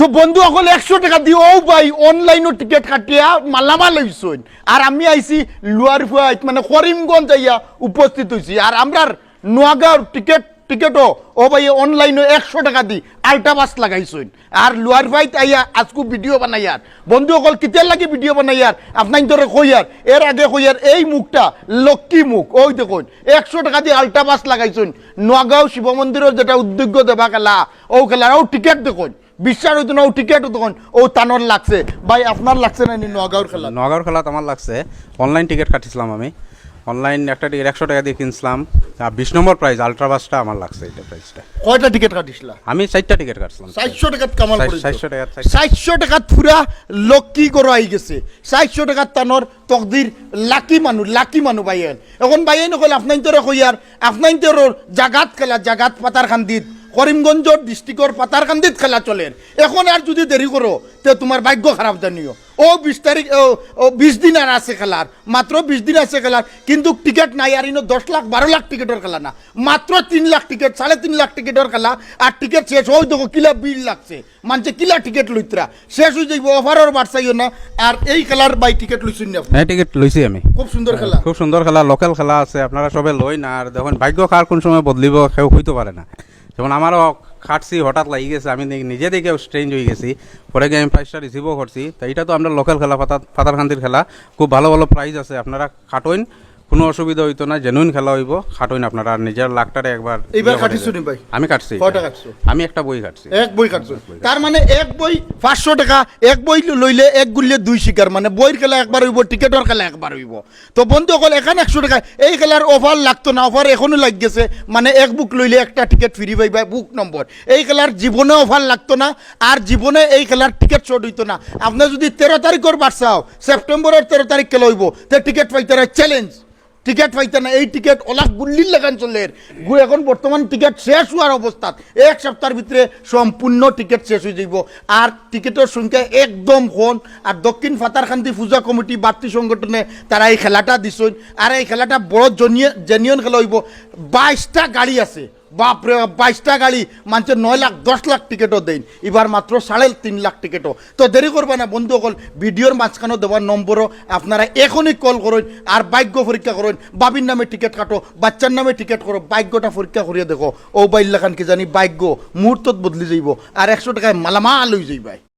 তো বন্ধু অকল একশো টাকা দিয়ে ও ভাই অনলাইনও টিকিট কাটিয়া মালামাল হইছইন আর আমি আইছি লুয়ার ফুয়াইত মানে করিমগঞ্জ আইয়া উপস্থিত হইছি আর আমরার নোয়াগাঁওর টিকিট টিকেটও ও ভাই অনলাইনে একশো টাকা দি আল্টা বাস লাগাইছইন। আর লুয়ার ফাইত আইয়া আজকু ভিডিও বানাইয়ার বন্ধু অকল কিতের লাগে ভিডিও বানাই আর আপনার ধরে কইয়ার এর আগে কইয়ার এই মুখটা, লক্ষ্মী মুখ। ওই দেখুন, একশো টাকা দিয়ে আল্টা বাস লাগাইছইন। নোয়াগাঁও শিব মন্দিরের যেটা উদ্যোগ্য দেবা খেলা ও খেলার ও টিকেট দেখুন। বিশ্বাস হইতো না ও টিকিট তখন। ও তানোর লাগছে। ভাই আপনার লাগছে না নি নোয়াগাঁওর খেলা? নগাঁওর খেলাত আমার লাগছে। অনলাইন টিকিট কাটিছিলাম আমি। অনলাইন একটা টিকিট একশো টাকা দিয়ে কিনছিলাম। আর বিশ নম্বর প্রাইস আলট্রাবাসটা আমার লাগছে এটা প্রাইসটা কয়টা টিকিট কাটিসলা আমি চারটা টিকিট কাটছিলাম। চারশো টাকাত কামাল। চারশো টাকাত চার- চারশো টাকাত পুরা লক্ষ্মী করো আই গেছে। চারশো টাকাত তানোর তকদির লাকি মানুষ লাকি মানুষ বাইয়েন এখন বাইয়ে নকল আপনার তোরে কইয়ার আপনার তোর জাগাত খেলা জাগাত পাতার খান্দিত। করিমগঞ্জর ডিস্ট্রিক্টর পাতার কান্দিত খেলা চলেন এখন আর যদি দেরি করো তে তোমার ভাগ্য খারাপ জানিও। ও বিশ তারিখ ও- বিশ দিন আর আছে খেলার মাত্র বিশ দিন আছে খেলার কিন্তু টিকিট নাই আর ইনো দশ লাখ বারো লাখ টিকিটের খেলা না। মাত্র তিন লাখ টিকিট সাড়ে তিন লাখ টিকিটের খেলা আর টিকিট শেষ হয়ে দেখো কিলা বিল লাগছে। মানছে কিলা টিকিট লইতরা শেষ হয়ে যাইব অফারের বাড়ছাইও না আর এই খেলার বাই টিকিট লইছেন না? হ্যাঁ টিকিট লইছি আমি। খুব সুন্দর খেলা। খুব সুন্দর খেলা লোকাল খেলা আছে আপনারা সবে লই না আর দেখুন ভাগ্য কার কোন সময় বদলিব কেউ হইতে পারে না। যেমন আমারও খাটছি, হঠাৎ লাগি গেছে, আমি নিজে দেখে স্ট্রেঞ্জ হয়ে গেছি। পরে গিয়ে আমি প্রাইসটা রিসিভও করছি। তো এটা তো আমরা লোকাল খেলা ফাতার খান্দির খেলা। খুব ভালো ভালো প্রাইজ আছে। আপনারা খাটোইন। কোনো অসুবিধা হইতো না জেনুইন খেলা হইব খাটোইন আপনারা আর নিজের লাখটারে একবার এইবার ইয়ে কাটিছো নি ভাই? আমি কাটছি। কয়টা। কাটছো? আমি একটা বই কাটছি। এক বই কাটছো। তার মানে এক বই পাঁচশো টাকা এক বই লইলে এক গুলিয়ে দুই শিকার। মানে বইয়ের খেলা একবার হইব টিকেটের খেলা একবার হইব। তো বন্ধু অকল এখানে একশো টাকা। এই খেলার অফার লাগতো না অফার এখনও লাগ গেছে। মানে এক বুক লইলে একটা টিকিট ফ্রি পাইবা বুক নম্বর এই খেলার জীবনে অফার লাগতো না আর জীবনে এই খেলার টিকিট শর্ট হইতো না। আপনি যদি তেরো তারিখের বাড়ছাও সেপ্টেম্বরের তেরো তারিখ খেলা হইব তে টিকিট পাইতে চ্যালেঞ্জ টিকিট পাইতে না এই টিকিট ওলাক গুল্লির লাগান চলে এখন বর্তমান টিকিট শেষ হওয়ার অবস্থাত, এক সপ্তাহের ভিতরে সম্পূর্ণ টিকিট শেষ হয়ে যাব আর টিকিটের সংখ্যা একদম কম আর দক্ষিণ ফাতারখান্তি পূজা কমিটি বাড়তি সংগঠনে তারা এই খেলাটা দিছেন। আর এই খেলাটা বড় জনিয়ে জেনিয়ন খেলা হইব। বাইশটা গাড়ি আছে। বাপরে বাপ, বাইশটা গাড়ি মানুষের নয় লাখ দশ লাখ টিকিটও দেন এবার মাত্র সাড়ে তিন লাখ টিকিটও। তো দেরি করবে না বন্ধুসকল ভিডিওর মাঝখানে দেওয়ার নম্বরও আপনারা এখনই কল করুন আর বাক্য পরীক্ষা করুন। বাবির নামে টিকিট কাটো বাচ্চার নামে টিকিট করো বাক্যটা পরীক্ষা করিয়ে দেখো। ও বাইল্লাখান কি জানি বাক্য মুহূর্তত বদলি যাইব আর একশো টাকায় মালামাল হয়ে যাইবাই